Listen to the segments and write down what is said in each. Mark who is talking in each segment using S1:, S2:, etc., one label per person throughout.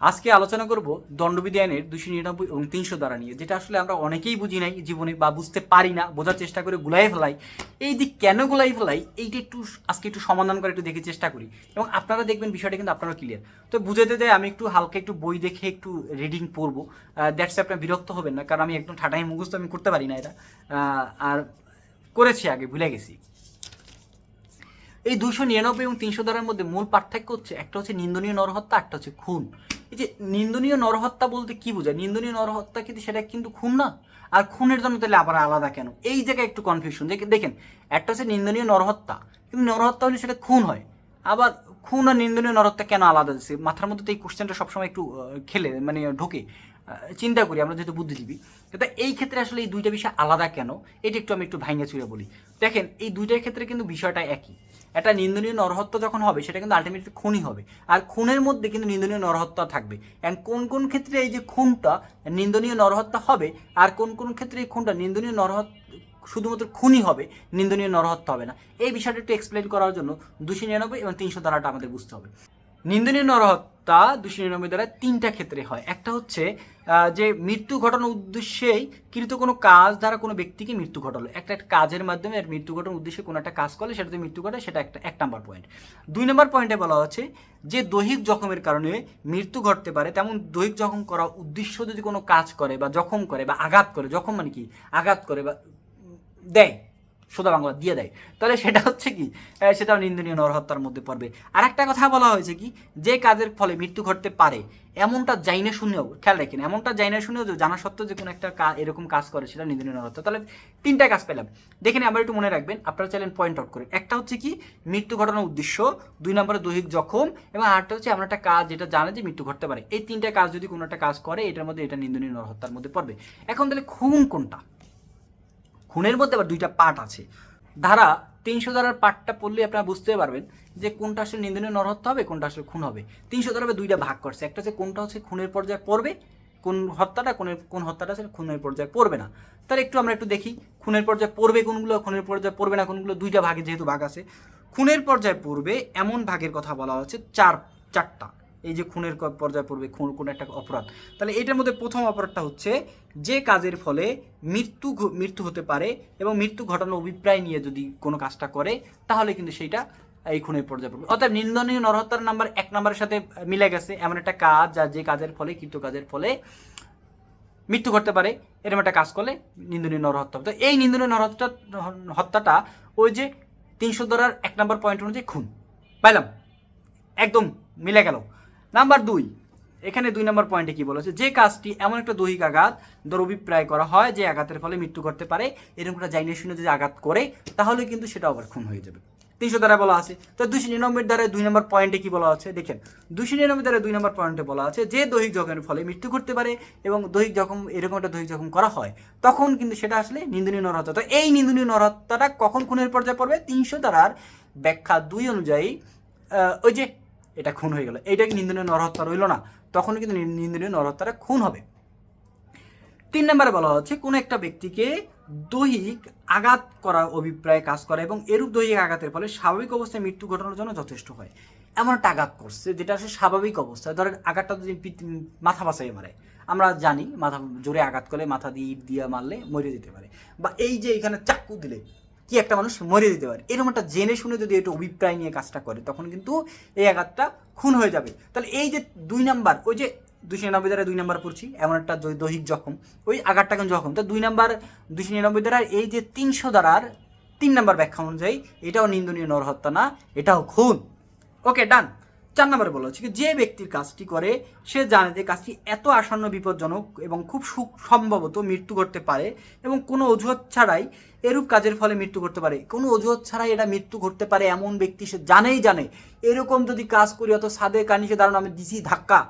S1: আজকে আলোচনা করব দণ্ডবিধি আইনের দুশো নিরানব্বই এবং তিনশো দ্বারা নিয়ে, যেটা আসলে আমরা অনেকেই বুঝি নাই, জীবনে বা বুঝতে পারি না, বোঝার চেষ্টা করে গুলাই ফেলাই। এই দিক কেন গুলাই ফেলাই, এইটা একটু আজকে একটু সমাধান করে একটু দেখে চেষ্টা করি। এবং আপনারা দেখবেন বিষয়টা কিন্তু আপনারা ক্লিয়ার তো বুঝাতে দেয় আমি একটু হালকা একটু বই দেখে একটু রিডিং পড়ব। দ্যাটস আপনার বিরক্ত হবেন না, কারণ আমি একদম ঠাটাই মুখস্থ, আমি করতে পারি না এটা। আর করেছি আগে, ভুলে গেছি। এই দুশো নিরানব্বই এবং তিনশো ধারার মধ্যে মূল পার্থক্য হচ্ছে, একটা হচ্ছে নিন্দনীয় নরহত্যা, একটা হচ্ছে খুন। এই যে নিন্দনীয় নরহত্যা বলতে কি বোঝায়? নিন্দনীয় নরহত্যা কিন্তু সেটা কিন্তু খুন না। আর খুনের জন্য তাহলে আবার আলাদা কেন? এই জায়গায় একটু কনফিউশন দেখেন, একটা হচ্ছে নিন্দনীয় নরহত্যা। কিন্তু নরহত্যা হলে সেটা খুন হয়। আবার খুন আর নিন্দনীয় নরহত্যা কেন আলাদা? দিচ্ছে মাথার মধ্যে তো এই কোশ্চেনটা সবসময় একটু খেলে মানে ঢোকে। চিন্তা করি, আমরা যেহেতু বুদ্ধিজীবী। তো এই ক্ষেত্রে আসলে এই দুইটা বিষয় আলাদা কেন? এটা একটু আমি একটু ভাঙে চুড়ে বলি। দেখেন, এই দুইটার ক্ষেত্রে কিন্তু বিষয়টা একই। একটা নিন্দনীয় নরহত্যা যখন হবে, সেটা কিন্তু আলটিমেটলি খুনই হবে। আর খুনের মধ্যে কিন্তু নিন্দনীয় নরহত্যা থাকবে। অ্যান্ড কোন কোন ক্ষেত্রে এই যে খুনটা নিন্দনীয় নরহত্যা হবে, আর কোন কোন ক্ষেত্রে এই খুনটা নিন্দনীয় নরহত্যা শুধুমাত্র খুনই হবে, নিন্দনীয় নরহত্যা হবে না। এই বিষয়টা একটু এক্সপ্লেন করার জন্য দুশো নিরানব্বই এবং তিনশো ধারাটা আমাদের বুঝতে হবে। নিন্দনীয় নরহত্যা দুশো নিরানব্বই দ্বারা তিনটা ক্ষেত্রে হয়। একটা হচ্ছে যে মৃত্যু ঘটানোর উদ্দেশ্যেই কৃত কোনো কাজ দ্বারা কোনো ব্যক্তিকে মৃত্যু ঘটালো। একটা একটা কাজের মাধ্যমে আর মৃত্যু ঘটানোর উদ্দেশ্যে কোনো একটা কাজ করলে সেটাতে মৃত্যু ঘটে, সেটা একটা, এক নাম্বার পয়েন্ট দুই নম্বর পয়েন্টে বলা হচ্ছে যে দৈহিক জখমের কারণে মৃত্যু ঘটতে পারে, তেমন দৈহিক জখম করা উদ্দেশ্য যদি কোনো কাজ করে বা জখম করে বা আঘাত করে, জখম মানে কি? আঘাত করে বা দেয়। সোজা বাংলা দিয়ে দেয়। তাহলে সেটা হচ্ছে কি? সেটাও নিন্দনীয় নরহত্যার মধ্যে পড়বে। আর একটা কথা বলা হয়েছে কি? যে কাজের ফলে মৃত্যু ঘটতে পারে, এমনটা যাই না শুনেও, খেয়াল রাখেন, এমনটা যাই না শুনেও যে জানা সত্ত্বেও যে কোনো একটা এরকম কাজ করে, সেটা নিন্দনীয় নরহত্যা। তাহলে তিনটা কাজ পেলাম। দেখেন আবার একটু মনে রাখবেন, আপনারা চাইলেন পয়েন্ট আউট করে। একটা হচ্ছে কি? মৃত্যু ঘটানোর উদ্দেশ্য, দুই নম্বরে দৈহিক জখম, এবং আরেকটা হচ্ছে এমন একটা কাজ যেটা জানে যে মৃত্যু ঘটতে পারে। এই তিনটা কাজ যদি কোনো একটা কাজ করে, এটার মধ্যে এটা নিন্দনীয় নরহত্যার মধ্যে পড়বে। এখন তাহলে খুন কোনটা? খুনের মধ্যে আবার দুইটা পার্ট আছে। ধারা তিনশো ধারার পার্টটা পড়লে আপনারা বুঝতে পারবেন যে কোনটা আসলে নিন্দনীয় নরহত্যা হবে, কোনটা আসলে খুন হবে। তিনশো ধারা দুইটা ভাগ করছে। একটা হচ্ছে কোনটা হচ্ছে খুনের পর্যায়ে পড়বে, কোন হত্যাটা, কোনের, কোন হত্যাটা আসলে খুনের পর্যায়ে পড়বে না। তাহলে একটু আমরা একটু দেখি, খুনের পর্যায়ে পড়বে কোনগুলো, খুনের পর্যায়ে পড়বে না কোনগুলো, দুইটা ভাগে যেহেতু ভাগ আছে। খুনের পর্যায়ে পড়বে এমন ভাগের কথা বলা হচ্ছে, চার, চারটা। এই যে খুনের পর্যায়ে পড়বে, খুন কোনো একটা অপরাধ। তাহলে এটার মধ্যে প্রথম অপরাধটা হচ্ছে যে কাজের ফলে মৃত্যু মৃত্যু হতে পারে এবং মৃত্যু ঘটানোর অভিপ্রায় নিয়ে যদি কোনো কাজটা করে, তাহলে কিন্তু সেইটা এই খুনের পর্যায়ে পড়বে। অর্থাৎ নিন্দনীয় নরহত্যার নাম্বার এক নাম্বারের সাথে মিলে গেছে। এমন একটা কাজ যা যে কাজের ফলে কৃত কাজের ফলে মৃত্যু ঘটতে পারে। এরকম একটা কাজ করলে নিন্দনীয় নরহত্যা। তো এই নিন্দনীয় নরহত্যা, হত্যাটা ওই যে তিনশো ধরার এক নম্বর পয়েন্ট অনুযায়ী খুন। পাইলাম? একদম মিলে গেল। নাম্বার দুই, এখানে দুই নম্বর পয়েন্টে কি বলেছে? যে কাজটি এমন একটা দৈহিক আঘাত দর অভিপ্রায় করা হয় যে আঘাতের ফলে মৃত্যু করতে পারে, এরকম একটা জাইনে শুনে যদি আঘাত করে, তাহলে কিন্তু সেটা আবার খুন হয়ে যাবে। তিনশো দ্বারা বলা আছে। তো দুশো নিরানব্বই দ্বারা দুই নম্বর পয়েন্টে কি বলা আছে? দেখেন দুশো নিরানব্বই দ্বারা দুই নম্বর পয়েন্টে বলা আছে যে দৈহিক জখমের ফলে মৃত্যু করতে পারে এবং দৈহিক জখম, এরকম একটা দৈহিক জখম করা হয়, তখন কিন্তু সেটা আসলে নিন্দনীয় নরহত্যা। তো এই নিন্দনীয় নরহত্যাটা কখন খুনের পর্যায়ে পড়বে? তিনশো দ্বারার ব্যাখ্যা দুই অনুযায়ী ওই যে এটা খুন হয়ে গেল। এইটা কি নিন্দনীয় নরহত্যা রইল না? তখন কিন্তু নিন্দনীয় নরহত্যাটা খুন হবে। তিন নম্বরে বলা হচ্ছে, কোনো একটা ব্যক্তিকে দৈহিক আঘাত করার অভিপ্রায় কাজ করা এবং এরূপ দৈহিক আঘাতের ফলে স্বাভাবিক অবস্থায় মৃত্যু ঘটানোর জন্য যথেষ্ট হয়। এমন একটা আঘাত করছে যেটা আসলে স্বাভাবিক অবস্থায়। ধরেন আঘাতটা যদি মাথা বাঁচাই মারে, আমরা জানি মাথা জোরে আঘাত করলে মাথা দিয়ে ইট দিয়ে মারলে মরে যেতে পারে। বা এই যে এখানে চাকু দিলে কি একটা মানুষ মরে দিতে পারে? এরকম একটা জেনে শুনে যদি একটু অভিপ্রায় নিয়ে কাজটা করে, তখন কিন্তু এই আঘাতটা খুন হয়ে যাবে। তাহলে এই যে দুই নাম্বার, ওই যে দুশো নিরানব্বই দ্বারা দুই নাম্বার পড়ছি, এমন একটা দৈহিক জখম, ওই আঘাতটা কিন্তু জখম। তো দুই নাম্বার দুশো নিরানব্বই দ্বারা এই যে তিনশো দ্বারার তিন নাম্বার ব্যাখ্যা অনুযায়ী এটাও নিন্দনীয় নরহত্যা না, এটাও খুন। ওকে, ডান। চার নম্বরে বলা হচ্ছে যে ব্যক্তির কাজটি করে, সে জানে যে কাজটি এত আসন্ন, বিপজ্জনক এবং খুব সম্ভবত মৃত্যু করতে পারে এবং কোনো অজুহাত ছাড়াই এরূপ কাজের ফলে মৃত্যু করতে পারে। কোনো অজুহাত ছাড়াই এটা মৃত্যু করতে পারে এমন ব্যক্তি সে জানেই জানে। এরকম যদি কাজ করি, অত সাদে কানিসে দাঁড়ানো, আমি দিছি ধাক্কা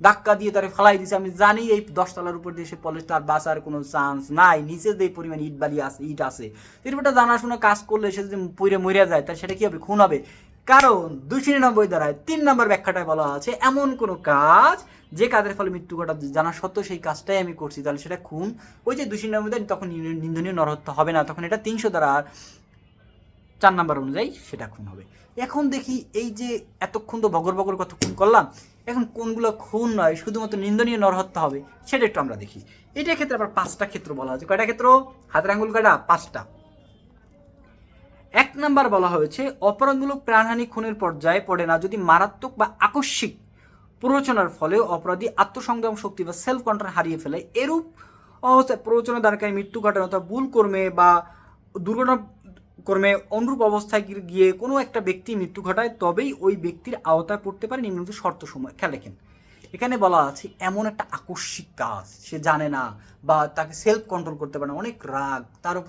S1: ধাক্কা দিয়ে তারা ফালাই দিছে, আমি জানি এই দশতলার উপর দিয়ে সে পলিশ তার বাঁচার কোনো চান্স নাই। নিচে যে পরিমাণ ইট বালি আছে ইট আছে। এরপরটা জানাশোনা কাজ করলে সে যদি পইরে মরিয়া যায়, তাহলে সেটা কি হবে? খুন হবে। কারণ দুশো নিরানব্বই দ্বারায় তিন নম্বর ব্যাখ্যাটায় বলা আছে, এমন কোনো কাজ যে কাজের ফলে মৃত্যু ঘটা জানা সত্ত্বেও সেই কাজটাই আমি করছি। তাহলে সেটা খুন। ওই যে দুশো নিরানব্বই দ্বারা তখন নিন্দনীয় নরহত্যা হবে না, তখন এটা তিনশো দ্বারা চার নাম্বার অনুযায়ী সেটা খুন হবে। এখন দেখি এই যে এতক্ষণ তো বগর বগর কথা খুন করলাম, এখন কোনগুলো খুন নয়, শুধুমাত্র নিন্দনীয় নরহত্যা হবে, সেটা একটু আমরা দেখি। এটার ক্ষেত্রে আবার পাঁচটা ক্ষেত্র বলা হয়েছে কয়টা ক্ষেত্র? হাতের আঙ্গুল কয়টা? পাঁচটা। এক নাম্বার বলা হয়েছে, অপরাধমূলক প্রাণহানি খুনের পর্যায়ে পড়ে না যদি মারাত্মক বা আকস্মিক প্ররোচনার ফলে অপরাধী আত্মসংগ্রাম শক্তি বা সেলফ কন্ট্রোল হারিয়ে ফেলে। এরূপ অবস্থায় প্ররোচনা দ্বারকারী মৃত্যু ঘটানো অথবা ভুল কর্মে বা দুর্ঘটনা কর্মে অনুরূপ অবস্থায় গিয়ে- গিয়ে কোনো একটা ব্যক্তি মৃত্যু ঘটায়, তবেই ওই ব্যক্তির আওতায় পড়তে পারে নিম্নলিখিত শর্ত সময়। খেয়াল রেখেন এখানে বলা আছে, এমন একটা আকস্মিক কাজ, সে জানে না বা তাকে সেলফ কন্ট্রোল করতে পারে না। অনেক রাগ, তার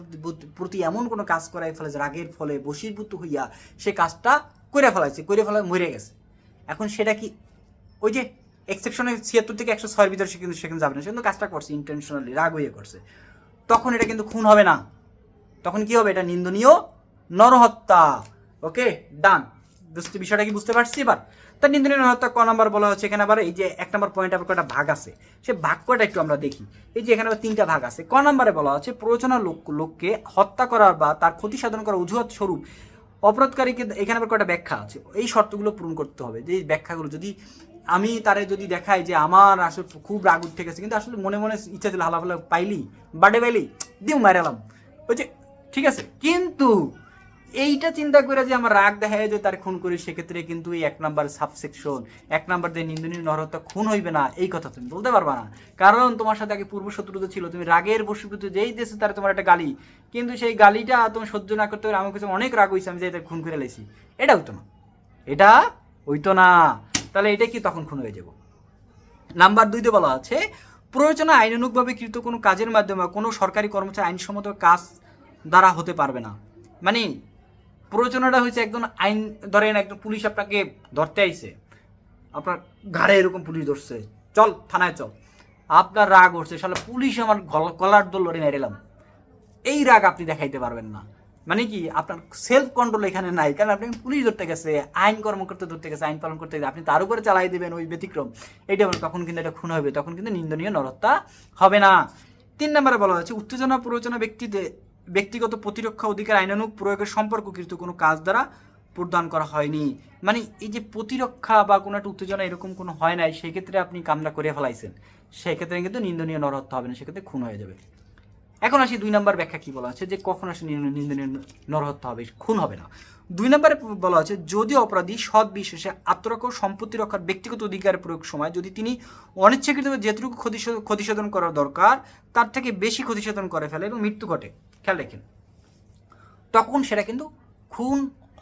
S1: প্রতি- এমন কোনো কাজ করাই ফেলেছে, রাগের ফলে বশীভূত হইয়া সে কাজটা করে ফেলাইছে করে ফেলা মরে গেছে। এখন সেটা কি, ওই যে এক্সেপশনে ছিয়াত্তর থেকে একশো ছয়ের ভিতরে সে কিন্তু সেখানে যাবে না, সে কিন্তু কাজটা করছে ইন্টেনশনালি রাগ হয়ে করছে। তখন এটা কিন্তু খুন হবে না। তখন কি হবে? এটা নিন্দনীয় নরহত্যা। ওকে ডান বিষয়টা কি বুঝতে পারছি এবার? তার নিন্দনীয় নরহত্যা ক নাম্বার বলা হচ্ছে, এখানে আবার এই যে এক নম্বর পয়েন্ট আবার কয়টা ভাগ আছে? সে ভাগ কয়টা একটু আমরা দেখি। এই যে এখানে আবার তিনটা ভাগ আছে। ক নাম্বারে বলা হচ্ছে প্রয়োজনা লোক লোককে হত্যা করার বা তার ক্ষতি সাধন করার অজুহাত স্বরূপ অপরাধকারীকে এখানে আবার কয়টা ব্যাখ্যা আছে? এই শর্তগুলো পূরণ করতে হবে। যে ব্যাখ্যাগুলো যদি আমি তারে যদি দেখাই যে আমার আসলে খুব রাগ উঠে গেছে, কিন্তু আসলে মনে মনে ইচ্ছা ছিল হালাফালা পাইলি বার্থডে পাইলি দিও মারালাম ওই যে, ঠিক আছে? কিন্তু এইটা চিন্তা করে যে আমার রাগ দেখা যে তার খুন করি, সেক্ষেত্রে কিন্তু এই এক নাম্বার সাবসেকশন এক নাম্বার যে নিন্দনীয় নরহত্যা খুন হইবে না, এই কথা তুমি বলতে পারবা না। কারণ তোমার সাথে আগে পূর্ব শত্রুতা ছিল, তুমি রাগের বসীভূত যেই দেশে তার তোমার একটা গালি, কিন্তু সেই গালিটা তুমি সহ্য না করতে পারে আমার কাছে অনেক রাগ হয়েছে আমি যে এটা খুন করে লেছি এটা হইতো না। এটা হইতো না। তাহলে এটা কি তখন খুন হয়ে যাব? নাম্বার দুইতে বলা আছে প্রয়োজনে আইনানুগভাবে কৃত কোনো কাজের মাধ্যমে কোনো সরকারি কর্মচারী আইনসম্মত কাজ দ্বারা হতে পারবে না। মানে প্রয়োজনটা হয়েছে একজন আইন, ধরেন একজন পুলিশ আপনাকে ধরতে আইছে। আপনার ঘাড়ে এরকম পুলিশ ধরছে। চল, থানায় চল। আপনার রাগ উঠছে শালা পুলিশ আমার গল- গলার দোল লড়ে মেরেলাম এই রাগ আপনি দেখাইতে পারবেন না। মানে কি, আপনার সেলফ কন্ট্রোল এখানে নাই। কারণ আপনি পুলিশ ধরতে গেছে, আইন কর্মকর্তা ধরতে গেছে, আইন পালন করতে গেছে। আপনি তার উপরে চালাই দেবেন ওই ব্যতিক্রম। এইটা তখন কিন্তু এটা খুন হবে, তখন কিন্তু নিন্দনীয় নরহত্যা হবে না। তিন নম্বরে বলা হচ্ছে উত্তেজনা প্ররোচনা ব্যক্তিতে ব্যক্তিগত প্রতিরক্ষা অধিকার আইনানুগ প্রয়োগের সম্পর্ককৃত কোনো কাজ দ্বারা প্রদান করা হয়নি। মানে এই যে প্রতিরক্ষা বা কোনো একটা উত্তেজনা এরকম কোনো হয় নাই, সেক্ষেত্রে আপনি কামটা করে ফেলাইছেন। সেক্ষেত্রে কিন্তু নিন্দনীয় নরহত্যা হবে না, সেক্ষেত্রে খুন হয়ে যাবে। এখন আসি দুই নম্বর ব্যাখ্যা কি বলা আছে যে কখন আসে নিন্দনীয় নরহত্যা হবে, খুন হবে না। দুই নম্বরে বলা আছে যদি অপরাধী সৎ বিশেষে আত্মরক্ষা সম্পত্তি রক্ষার ব্যক্তিগত অধিকার প্রয়োগ সময় যদি তিনি অনিচ্ছাকৃতভাবে যেটুকু ক্ষতি ক্ষতিসাধন করা দরকার, তার থেকে বেশি ক্ষতিসাধন করে ফেলে এবং মৃত্যু ঘটে। খেয়াল রাখেন তখন সেটা কিন্তু খুন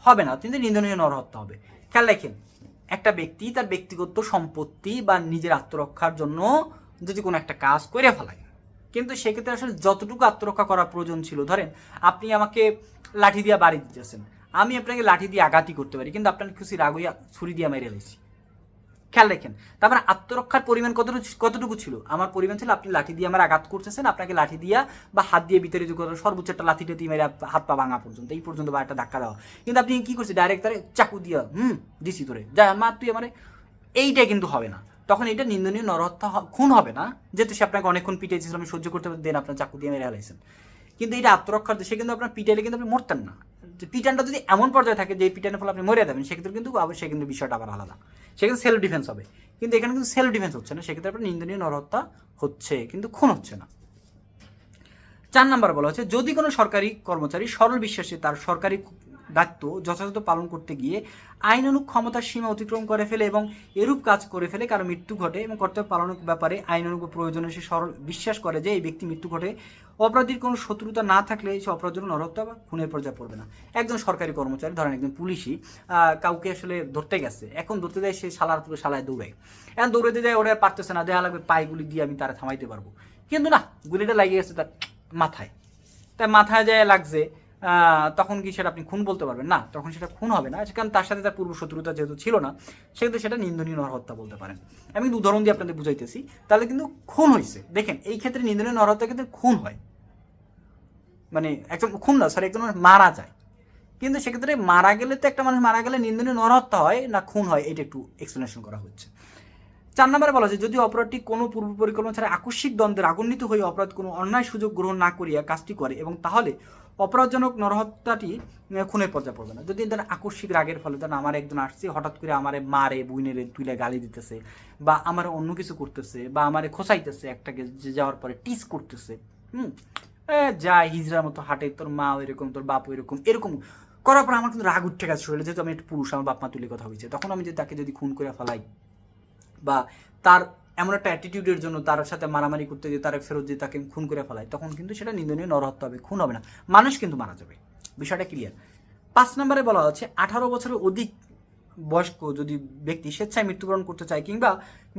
S1: হবে না কিন্তু নিন্দনীয় নরহত্যা হবে। খেয়াল রাখেন, একটা ব্যক্তি তার ব্যক্তিগত সম্পত্তি বা নিজের আত্মরক্ষার জন্য যদি কোনো একটা কাজ করে ফেলায়, কিন্তু সেক্ষেত্রে আসলে যতটুকু আত্মরক্ষা করা প্রয়োজন ছিল, ধরেন আপনি আমাকে লাঠি দিয়ে বাড়ি দিতেছেন, আমি আপনাকে লাঠি দিয়ে আঘাতই করতে পারি, কিন্তু আপনার খুশি রাগ হইয়া ছুরি দিয়ে মেরে এলেছি খেয়াল রাখেন। তারপরে আত্মরক্ষার পরিমাণ কতটুকু কতটুকু ছিল? আমার পরিমাণ ছিল, আপনি লাঠি দিয়ে আমার আঘাত করতেছেন, আপনাকে লাঠি দিয়া বা হাত দিয়ে বিতাড়িত করে সর্বোচ্চ একটা লাঠি টাতি মেরে হাত পা ভাঙা পর্যন্ত, এই পর্যন্ত বা একটা ধাক্কা দেওয়া। কিন্তু আপনি কি করছেন? ডাইরেক্ট তারে চাকু দিয়া, হুম, দিছি তোরে। যা মার তুই আমার এইটা কিন্তু হবে না। তখন এটা নিন্দনীয় নরহত্যা খুন হবে না, যেহেতু সে আপনাকে অনেকক্ষণ পিটিয়েছিল আমি সহ্য করতে দেন আপনার চাকু দিয়ে মেরে হালাইছেন কিন্তু এটা আত্মরক্ষার সে কিন্তু আপনার পিটাইলে কিন্তু আপনি মরতেন না। পিটানটা যদি এমন পর্যায়ে থাকে যে পিটানের ফলে আপনি মরে যাবেন, সেক্ষেত্রে কিন্তু আবার সে কিন্তু বিষয়টা আবার আলাদা। সেক্ষেত্রে সেলফ ডিফেন্স হবে। কিন্তু এখানে কিন্তু সেলফ ডিফেন্স হচ্ছে না, সেক্ষেত্রে আপনার নিন্দনীয় নরহত্যা হচ্ছে, কিন্তু খুন হচ্ছে না। চার নাম্বার বলা হচ্ছে, যদি কোনো সরকারি কর্মচারী সরল বিশ্বাসে, তার সরকারি দায়িত্ব যথাযথ পালন করতে গিয়ে আইনানুগ ক্ষমতার সীমা অতিক্রম করে ফেলে এবং এরূপ কাজ করে ফেলে কারও মৃত্যু ঘটে এবং কর্তব্য পালনের ব্যাপারে আইনানুগ প্রয়োজনে সে সরল বিশ্বাস করে যে এই ব্যক্তি মৃত্যু ঘটে। অপরাধীর কোনো শত্রুতা না থাকলে সে অপরাধের নরহত্যা বা খুনের পর্যায়ে পড়বে না। একজন সরকারি কর্মচারী, ধরেন একজন পুলিশই কাউকে আসলে ধরতে গেছে। এখন ধরতে যায় সে সালার পুরো শালায় দৌড়ায়। এখন দৌড়াতে যায় ওরা পারতেছে না, দেয়া লাগবে পায়েগুলি দিয়ে আমি তারা থামাইতে পারব। কিন্তু না, গুলিটা লাগিয়ে গেছে তার মাথায়। তাই মাথায় যায় লাগছে তখন কি সেটা আপনি খুন বলতে পারবেন? না, তখন সেটা খুন হবে না। কারণ তার সাথে তার পূর্ব শত্রুতা যেহেতু ছিল না, সেক্ষেত্রে সেটা নিন্দনীয় নরহত্যা বলতে পারেন। আমি কিন্তু উদাহরণ দিয়ে আপনাদের বুঝাইতেছি, তাহলে কিন্তু খুন হয়েছে দেখেন, এই ক্ষেত্রে নিন্দনীয় নরহত্যা কিন্তু খুন হয়। মানে একজন খুন না সরি একজন মারা যায়। কিন্তু সেক্ষেত্রে মারা গেলে তো একটা মানুষ মারা গেলে নিন্দনীয় নরহত্যা হয় না খুন হয়, এটা একটু এক্সপ্লেনেশন করা হচ্ছে। চার নম্বরে বলা আছে যদি অপরাধটি কোনো পূর্ব পরিকল্পনা ছাড়া আকস্মিক দ্বন্দ্বের আগুন্বিত হয়ে অপরাধ কোনো অন্যায় সুযোগ গ্রহণ না করিয়া কাজটি করে এবং তাহলে অপরাধজনক নরহত্যাটি খুনের পর্যায়ে পড়বে না। যদি ধরেন আকস্মিক রাগের ফলে, ধরেন আমার একজন আসছে, হঠাৎ করে আমারে মারে বুইনেরে তুলে গালি দিতেছে, বা আমার অন্য কিছু করতেছে, বা আমারে খোসাইতেছে একটাকে, যে যাওয়ার পরে টিস করতেছে, হুম? যা হিজড়ার মতো হাঁটে, তোর মা এরকম তোর বাপ এরকম এরকম করার পর আমার কিন্তু রাগ উঠে গেছে শরীরে, যেহেতু আমি একটা পুরুষ, আমার বাপ মা তুলে কথা হয়েছে তখন আমি যদি তাকে যদি খুন করে ফেলাই, বা তার এমন একটা অ্যাটিটিউডের জন্য তার সাথে মারামারি করতে গিয়ে তার ফেরত দিয়ে তাকে খুন করে ফেলায়, তখন কিন্তু সেটা নিন্দনীয় নরহত্যা হবে, খুন হবে না। মানুষ কিন্তু মারা যাবে। বিষয়টা ক্লিয়ার পাঁচ নম্বরে বলা হচ্ছে আঠারো বছরের অধিক বয়স্ক যদি ব্যক্তি স্বেচ্ছায় মৃত্যুবরণ করতে চায় কিংবা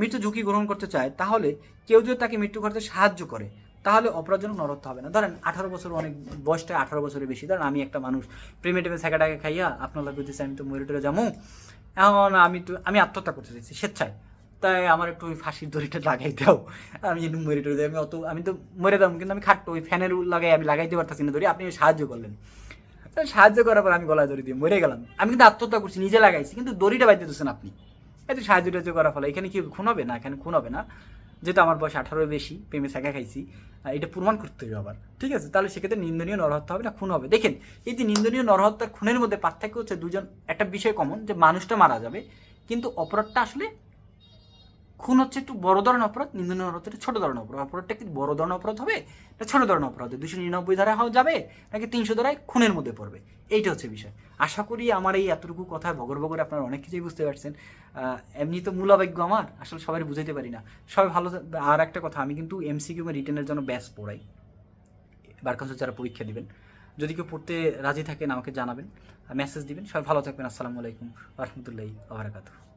S1: মৃত্যু ঝুঁকি গ্রহণ করতে চায়, তাহলে কেউ যদি তাকে মৃত্যু করতে সাহায্য করে, তাহলে অপরাধজনক নরহত্যা হবে না। ধরেন, আঠারো বছর অনেক বয়সটা আঠারো বছরের বেশি। ধরেন, আমি একটা মানুষ, প্রেমে টেমে সেকাটাকে খাইয়া আপনার লাগে আমি তো মরে টরে যাব। এখন আমি তো, আমি আত্মহত্যা করতে চাইছি, স্বেচ্ছায়। তাই আমার একটু ওই ফাঁসির দড়িটা লাগাই দাও। আমি যদি মরে টরে আমি অত আমি তো মরে দাম কিন্তু আমি খাট্টো ওই ফ্যানের লাগাই আমি লাগাইতে পারতাছি না দড়ি, আপনি সাহায্য করলেন। সাহায্য করার পর আমি গলায় দড়ি দিয়ে মরে গেলাম। আমি কিন্তু আত্মহত্যা করছি, নিজে লাগাইছি, কিন্তু দড়িটা বাইতে দিচ্ছেন আপনি এত সাহায্য টাহায্য করার ফলে, এখানে কি খুন হবে? না, এখানে খুন হবে না। যেহেতু আমার বয়স আঠারো বেশি, প্রেমে শাখা খাইছি এটা প্রমাণ করতে হবে আবার, ঠিক আছে? তাহলে সেক্ষেত্রে নিন্দনীয় নরহত্যা হবে না, খুন হবে। দেখেন, এই যে নিন্দনীয় নরহত্যার খুনের মধ্যে পার্থক্য হচ্ছে দুজন, একটা বিষয় কমন যে মানুষটা মারা যাবে, কিন্তু অপরাধটা আসলে খুন হচ্ছে একটু বড় ধরনের অপরাধ, নিন্দনীয় নরহত্যাটা ছোট ধরনের অপরাধ। অপরাধটা কি বড় ধরনের অপরাধ হবে না ছোট ধরনের অপরাধ দুশো নিরানব্বই ধারা হওয়া যাবে নাকি তিনশো ধারায় খুনের মধ্যে পড়বে? এইটা হচ্ছে বিষয়। আশা করি আমার এই এতটুকু কথা বগর বগর আপনারা অনেক কিছুই বুঝতে পারছেন। এমনি তো মূলাবেগ্য আমার, আসলে সবাই বুঝাইতে পারি না। সবাই ভালো আর একটা কথা, আমি কিন্তু এমসিকিউ বা রিটেনের জন্য ব্যাস পড়াই। বার যারা পরীক্ষা দিবেন, যদি কেউ পড়তে রাজি থাকেন আমাকে জানাবেন মেসেজ দিবেন। সবাই ভালো থাকবেন। আসসালামু আলাইকুম রহমতুল্লাহি আবরাকাতু